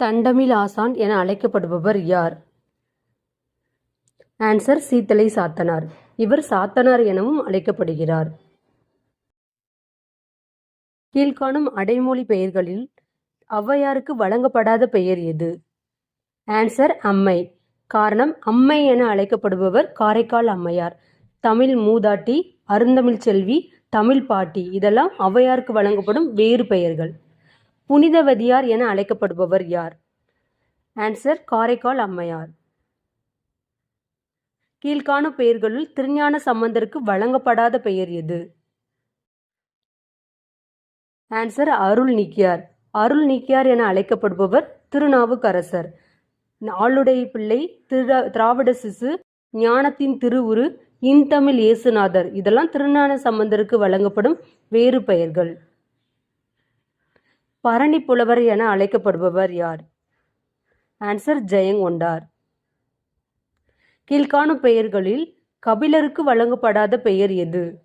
தண்டமில் ஆசான் என அழைக்கப்படுபவர் யார்? ஆன்சர் சீத்தலை சாத்தனார். இவர் சாத்தனார் எனவும் அழைக்கப்படுகிறார். கீழ்காணும் அடைமொழி பெயர்களில் ஔவையாருக்கு வழங்கப்படாத பெயர் எது? ஆன்சர் அம்மை. காரணம் அம்மை என அழைக்கப்படுபவர் காரைக்கால் அம்மையார். தமிழ் மூதாட்டி அருந்தமிழ் செல்வி தமிழ் பாட்டி. இதெல்லாம் ஔவையாருக்கு வழங்கப்படும் வேறு பெயர்கள். புனிதவதியார் என அழைக்கப்படுபவர் யார்? ஆன்சர் காரைக்கால் அம்மையார். கீழ்காணும் பெயர்களுள் திருஞான சம்பந்தருக்கு வழங்கப்படாத பெயர் எது? ஆன்சர் அருள் நீக்கியார். அருள் நீக்கியார் என அழைக்கப்படுபவர் திருநாவுக்கரசர். நாளுடைய பிள்ளை திரு திராவிட சிசு ஞானத்தின் திருவுரு இன்தமிழ் இயேசுநாதர். இதெல்லாம் திருஞான சம்பந்தருக்கு வழங்கப்படும் வேறு பெயர்கள். பரணி புலவர் என அழைக்கப்படுபவர் யார்? ஆன்சர் ஜெயங்கொண்டார் கீழ்காணும் பெயர்களில் கபிலருக்கு வழங்கப்படாத பெயர் எது?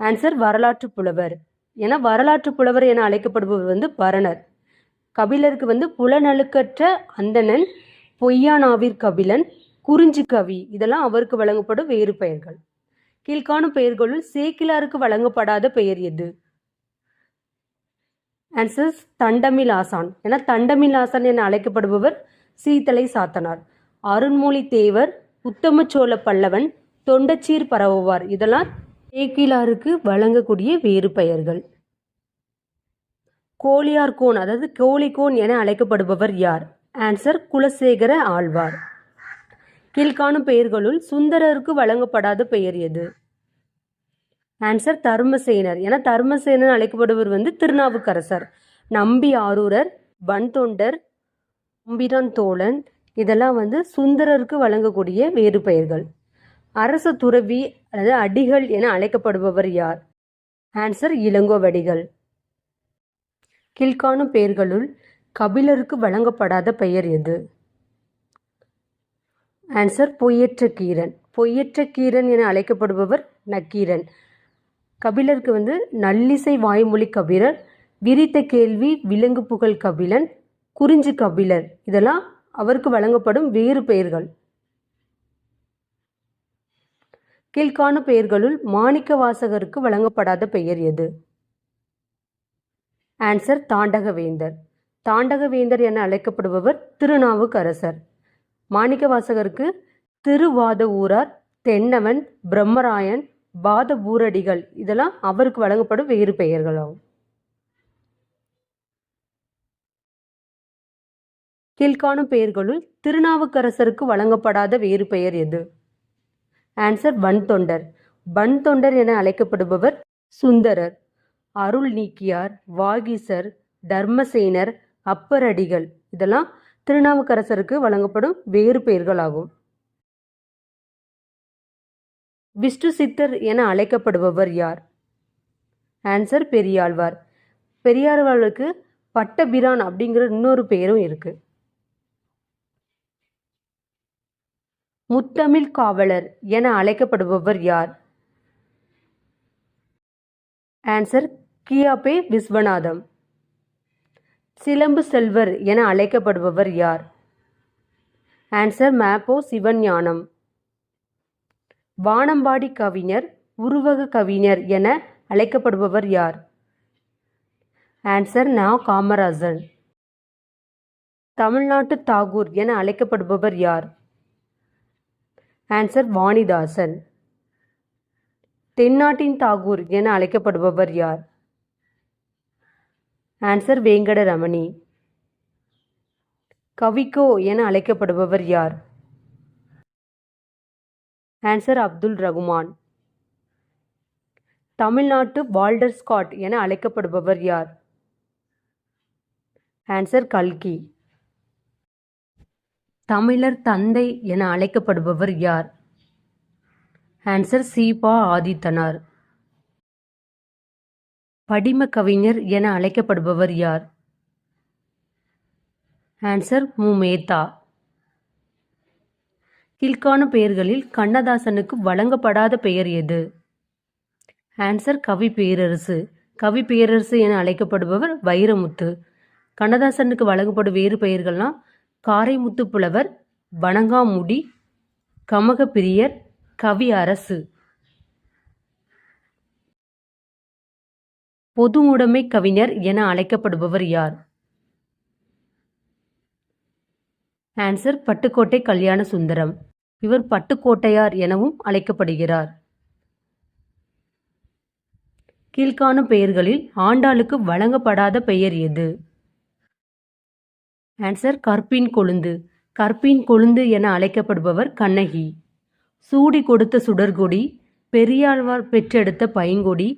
ஆன்சர் வரலாற்று புலவர். என வரலாற்று புலவர் என அழைக்கப்படுபவர் வந்து பரணர். கபிலருக்கு வந்து புலநழுக்கற்ற அந்தணன் பொய்யானாவிற் கபிலன் குறிஞ்சி கவி. இதெல்லாம் அவருக்கு வழங்கப்படும் வேறு பெயர்கள். கீழ்காணும் பெயர்களுள் சேக்கிலாருக்கு வழங்கப்படாத பெயர் எது? ஆன்சர் தண்டமில் ஆசான் என தண்டமில் ஆசான் என அழைக்கப்படுபவர் சீத்தலை சாத்தனார். அருண்மொழி தேவர் உத்தமச்சோழ பல்லவன் தொண்டச்சீர் பரவுவார். இதெல்லாம் தேக்கிலாருக்கு வழங்கக்கூடிய வேறு பெயர்கள். கோழியார்கோன் அதாவது கோழிக்கோன் என அழைக்கப்படுபவர் யார்? ஆன்சர் குலசேகர ஆழ்வார். கீழ்காணும் பெயர்களுள் சுந்தரருக்கு வழங்கப்படாத பெயர் எது? ஆன்சர் தர்மசேனர். என தர்மசேனர் அழைக்கப்படுவர் வந்து திருநாவுக்கரசர். நம்பி ஆரூரர் வன்தொண்டர் அம்பிரான் தோழன் இதெல்லாம் வந்து சுந்தரருக்கு வழங்கக்கூடிய வேறு பெயர்கள். அரச துறவி அல்லது அடிகள் என அழைக்கப்படுபவர் யார்? ஆன்சர் இளங்கோவடிகள். கீழ்காணும் பெயர்களுள் கபிலருக்கு வழங்கப்படாத பெயர் எது? ஆன்சர் பொய்யற்ற கீரன். பொய்யற்ற கீரன் என அழைக்கப்படுபவர் நக்கீரன். கபிலருக்கு வந்து நல்லிசை வாய்மொழி கபிலர் விரித்த கேள்வி விலங்கு புகழ் கபிலன் குறிஞ்சி கபிலர். இதெல்லாம் அவருக்கு வழங்கப்படும் வேறு பெயர்கள். கீழ்காணும் பெயர்களுள் மாணிக்க வாசகருக்கு வழங்கப்படாத பெயர் எது? ஆன்சர் தாண்டகவேந்தர். தாண்டகவேந்தர் என அழைக்கப்படுபவர் திருநாவுக்கரசர். மாணிக்க வாசகருக்கு திருவாத ஊரார் தென்னவன் பிரம்மராயன் பாத ஊரடிகள் இதெல்லாம் அவருக்கு வழங்கப்படும் வேறு பெயர்களாகும். கீழ்காணும் பெயர்களுள் திருநாவுக்கரசருக்கு வழங்கப்படாத வேறு பெயர் எது? ஆன்சர் வன்தொண்டர். வன்தொண்டர் என அழைக்கப்படுபவர் சுந்தரர். அருள் நீக்கியார் வாகீசர் தர்மசேனர் அப்பரடிகள் இதெல்லாம் திருநாவுக்கரசருக்கு வழங்கப்படும் வேறு பெயர்களாகும். விஷ்ணு சித்தர் என அழைக்கப்படுபவர் யார்? ஆன்சர் பெரியாழ்வார். பெரியாழ்வாருக்கு பட்டபிரான் அப்படிங்கிற இன்னொரு பெயரும் இருக்கு. முத்தமிழ் காவலர் என அழைக்கப்படுபவர் யார்? ஆன்சர் கியாபே விஸ்வநாதம். சிலம்பு செல்வர் என அழைக்கப்படுபவர் யார்? ஆன்சர் மேப்போ சிவஞானம். வானம்பாடி கவிஞர் உருவக கவிஞர் என அழைக்கப்படுபவர் யார்? ஆன்சர் நா காமராஜன். தமிழ்நாட்டு தாகூர் என அழைக்கப்படுபவர் யார்? ஆன்சர் வாணிதாசன். தென்னாட்டின் தாகூர் என அழைக்கப்படுபவர் யார்? ஆன்சர் வேங்கடரமணி. கவிக்கோ என அழைக்கப்படுபவர் யார்? ஆன்சர் அப்துல் ரகுமான் தமிழ்நாட்டு வால்டர் ஸ்காட் என அழைக்கப்படுபவர் யார்? ஆன்சர் கல்கி. தமிழர் தந்தை என அழைக்கப்படுபவர் யார்? ஆன்சர் சீபா ஆதித்தனார். படிம கவிஞர் என அழைக்கப்படுபவர் யார்? ஆன்சர் மு மேத்தா கீழ்காணும் பெயர்களில் கண்ணதாசனுக்கு வழங்கப்படாத பெயர் எது? ஆன்சர் கவி பேரரசு. கவி பேரரசு என அழைக்கப்படுபவர் வைரமுத்து. கண்ணதாசனுக்கு வழங்கப்படும் வேறு பெயர்கள்லாம் காரைமுத்து புலவர் வணங்காமுடி கமகப்பிரியர் கவி அரசு. பொது உடைமை கவிஞர் என அழைக்கப்படுபவர் யார்? ஆன்சர் பட்டுக்கோட்டை கல்யாண சுந்தரம். இவர் பட்டுக்கோட்டையார் எனவும் அழைக்கப்படுகிறார். கீழ்காணும் பெயர்களில் ஆண்டாளுக்கு வழங்கப்படாத பெயர் எது? ஆன்சர் கற்பின் கொழுந்து. கற்பின் கொழுந்து என அழைக்கப்படுபவர் கண்ணகி. சூடி கொடுத்த சுடர்கொடி பெரியாழ்வார் பெற்றெடுத்த பைங்கொடி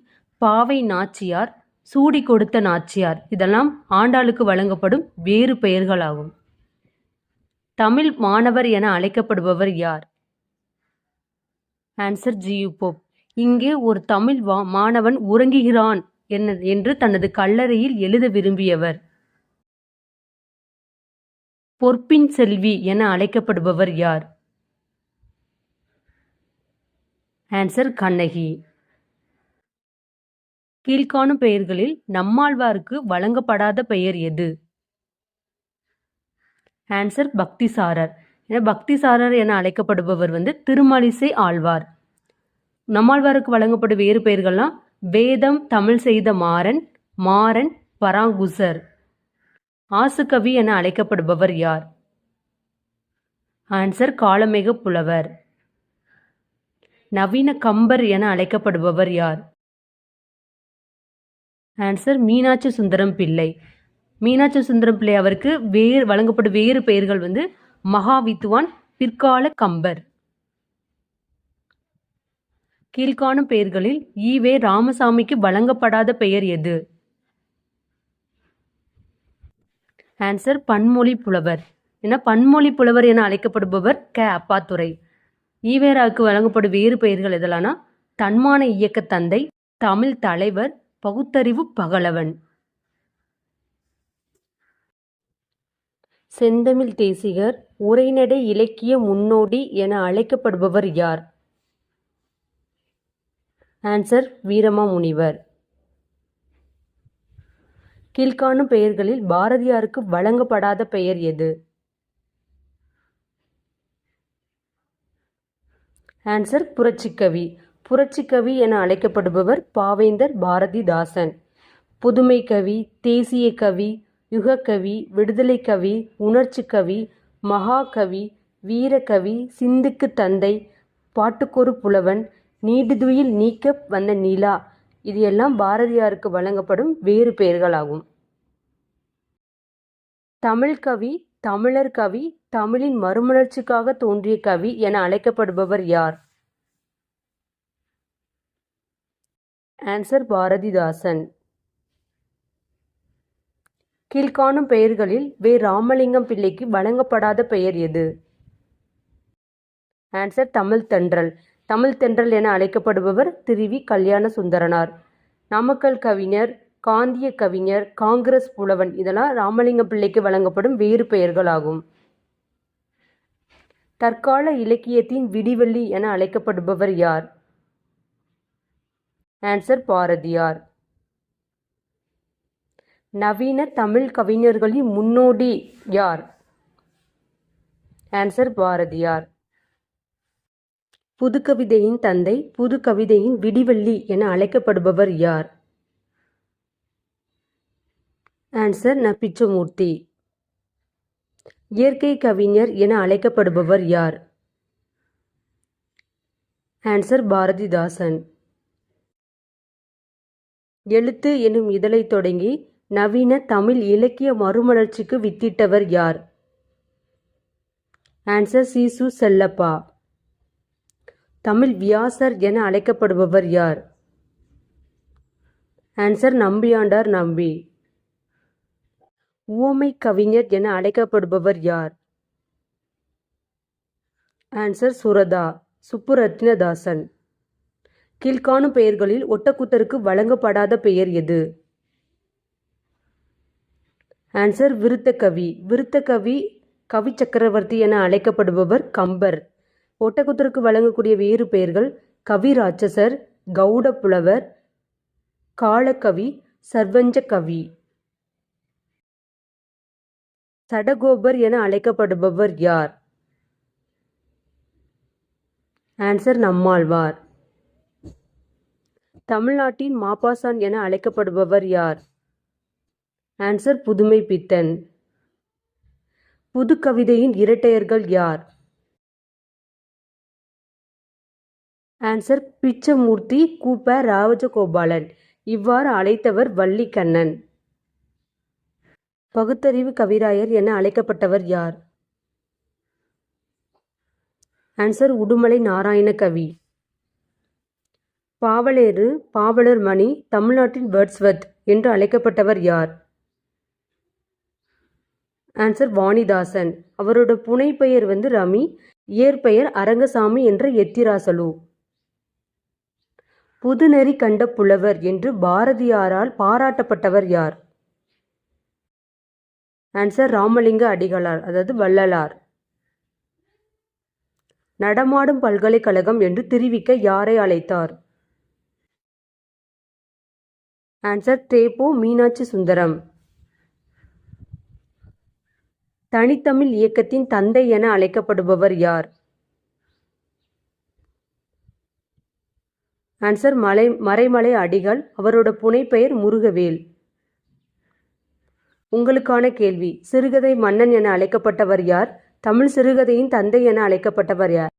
பாவை நாச்சியார் சூடி கொடுத்த நாச்சியார் இதெல்லாம் ஆண்டாளுக்கு வழங்கப்படும் வேறு பெயர்களாகும். தமிழ் மாணவர் என அழைக்கப்படுபவர் யார்? ஆன்சர் ஜியு போப் இங்கே ஒரு தமிழ் வா மாணவன் உறங்குகிறான் என்ன என்று தனது கல்லறையில் எழுத விரும்பியவர். பொற்பின் செல்வி என அழைக்கப்படுபவர் யார்? ஆன்சர் கண்ணகி. கீழ்காணும் பெயர்களில் நம்மாழ்வாருக்கு வழங்கப்படாத பெயர் எது? ஆன்சர் பக்திசாரர் என பக்திசாரர் என அழைக்கப்படுபவர் வந்து திருமலிசை ஆழ்வார். நம்மாழ்வாருக்கு வழங்கப்படும் வேறு பெயர்கள்லாம் வேதம் தமிழ் செய்த மாறன் மாறன் பராங்குசர். ஆசுகவி என அழைக்கப்படுபவர் யார்? ஆன்சர் காலமேக புலவர். நவீன கம்பர் என அழைக்கப்படுபவர் யார்? ஆன்சர் மீனாட்சி சுந்தரம் பிள்ளை. மீனாட்சி சுந்தரம் பிள்ளை அவருக்கு வேறு வழங்கப்படும் வேறு பெயர்கள் வந்து மகாவித்துவான் பிற்கால கம்பர். கீழ்காணும் பெயர்களில் ஈவே ராமசாமிக்கு வழங்கப்படாத பெயர் எது? ஆன்சர் பன்மொழி புலவர். என பன்மொழி புலவர் என அழைக்கப்படுபவர் க. அப்பாத்துரை. ஈவேராவுக்கு வழங்கப்படும் வேறு பெயர்கள் எதலானா தன்மான இயக்க தந்தை தமிழ் தலைவர் பகுத்தறிவு பகலவன். செந்தமிழ் தேசிகர் உரைநடை இலக்கிய முன்னோடி என அழைக்கப்படுபவர் யார்? ஆன்சர் வீரமாமுனிவர். கீழ்காணும் பெயர்களில் பாரதியாருக்கு வழங்கப்படாத பெயர் எது? ஆன்சர் புரட்சிக்கவி. புரட்சிக்கவி என அழைக்கப்படுபவர் பாவேந்தர் பாரதிதாசன். புதுமை கவி தேசிய கவி யுகக்கவி விடுதலை கவி உணர்ச்சி கவி மகாகவி வீரகவி சிந்துக்கு தந்தை பாட்டுக்கொரு புலவன் நீடுதுயில் நீக்க வந்த நிலா. இது எல்லாம் பாரதியாருக்கு வழங்கப்படும் வேறு பெயர்களாகும். தமிழ் கவி தமிழர் கவி தமிழின் மறுமலர்ச்சிக்காக தோன்றிய கவி என அழைக்கப்படுபவர் யார்? ஆன்சர் பாரதிதாசன். கீழ்காணும் பெயர்களில் வே. ராமலிங்கம் பிள்ளைக்கு வழங்கப்படாத பெயர் எது? ஆன்சர் தமிழ் தென்றல். தமிழ் தென்றல் என அழைக்கப்படுபவர் திருவி கல்யாண சுந்தரனார். நாமக்கல் கவிஞர் காந்திய கவிஞர் காங்கிரஸ் புலவன் இதெல்லாம் ராமலிங்கம் பிள்ளைக்கு வழங்கப்படும் வேறு பெயர்களாகும். தற்கால இலக்கியத்தின் விடிவெள்ளி என அழைக்கப்படுபவர் யார்? ஆன்சர் பாரதியார். நவீன தமிழ் கவிஞர்களின் முன்னோடி யார்? ஆன்சர் பாரதியார். புதுக்கவிதையின் தந்தை புதுக்கவிதையின் விடிவள்ளி என அழைக்கப்படுபவர் யார்? ஆன்சர் ந பிச்சமூர்த்தி இயற்கை கவிஞர் என அழைக்கப்படுபவர் யார்? ஆன்சர் பாரதிதாசன். எழுத்து எனும் இதழை தொடங்கி நவீன தமிழ் இலக்கிய மறுமலர்ச்சிக்கு வித்திட்டவர் யார்? ஆன்சர் சீசு செல்லப்பா. தமிழ் வியாசர் என அழைக்கப்படுபவர் யார்? ஆன்சர் நம்பியாண்டார் நம்பி. உவமை கவிஞர் என அழைக்கப்படுபவர் யார்? ஆன்சர் சுரதா சுப்புரத்னதாசன் கீழ்காணும் பெயர்களில் ஒட்டக்குத்தருக்கு வழங்கப்படாத பெயர் எது? ஆன்சர் விருத்தகவி விருத்தகவி கவி சக்கரவர்த்தி என அழைக்கப்படுபவர் கம்பர். ஒட்டக்குத்தருக்கு வழங்கக்கூடிய வேறு பெயர்கள் கவி ராட்சசர் கௌட புலவர் காலக்கவி சர்வஞ்ச கவி. சடகோபர் என அழைக்கப்படுபவர் யார்? ஆன்சர் நம்மாழ்வார். தமிழ்நாட்டின் மாப்பாசான் என அழைக்கப்படுபவர் யார்? ஆன்சர் புதுமை பித்தன். புதுக்கவிதையின் இரட்டையர்கள் யார்? ஆன்சர் பிச்சமூர்த்தி கூப்ப ராஜகோபாலன். இவ்வாறு அழைத்தவர் வள்ளிக்கண்ணன். பகுத்தறிவு கவிராயர் என அழைக்கப்பட்டவர் யார்? ஆன்சர் உடுமலை நாராயண கவி. பாவலேறு பாவலர் மணி தமிழ்நாட்டின் வேர்ட்ஸ்வர்த் என்று அழைக்கப்பட்டவர் யார்? ஆன்சர் வாணிதாசன் அவரோட புனைப்பெயர் வந்து ரமி இயற்பெயர் அரங்கசாமி என்ற எத்திராசலு புதுநெறி கண்ட புலவர் என்று பாரதியாரால் பாராட்டப்பட்டவர் யார்? ஆன்சர் ராமலிங்க அடிகளார் அதாவது வள்ளலார். நடமாடும் பல்கலைக்கழகம் என்று தெரிவிக்க யாரை அழைத்தார்? ஆன்சர் தேப்போ மீனாட்சி சுந்தரம் தனித்தமிழ் இயக்கத்தின் தந்தை என அழைக்கப்படுபவர் யார்? ஆன்சர் மலை மறைமலை அடிகள். அவரோட புனைப்பெயர் முருகவேல். உங்களுக்கான கேள்வி சிறுகதை மன்னன் என அழைக்கப்பட்டவர் யார்? தமிழ் சிறுகதையின் தந்தை என அழைக்கப்பட்டவர் யார்?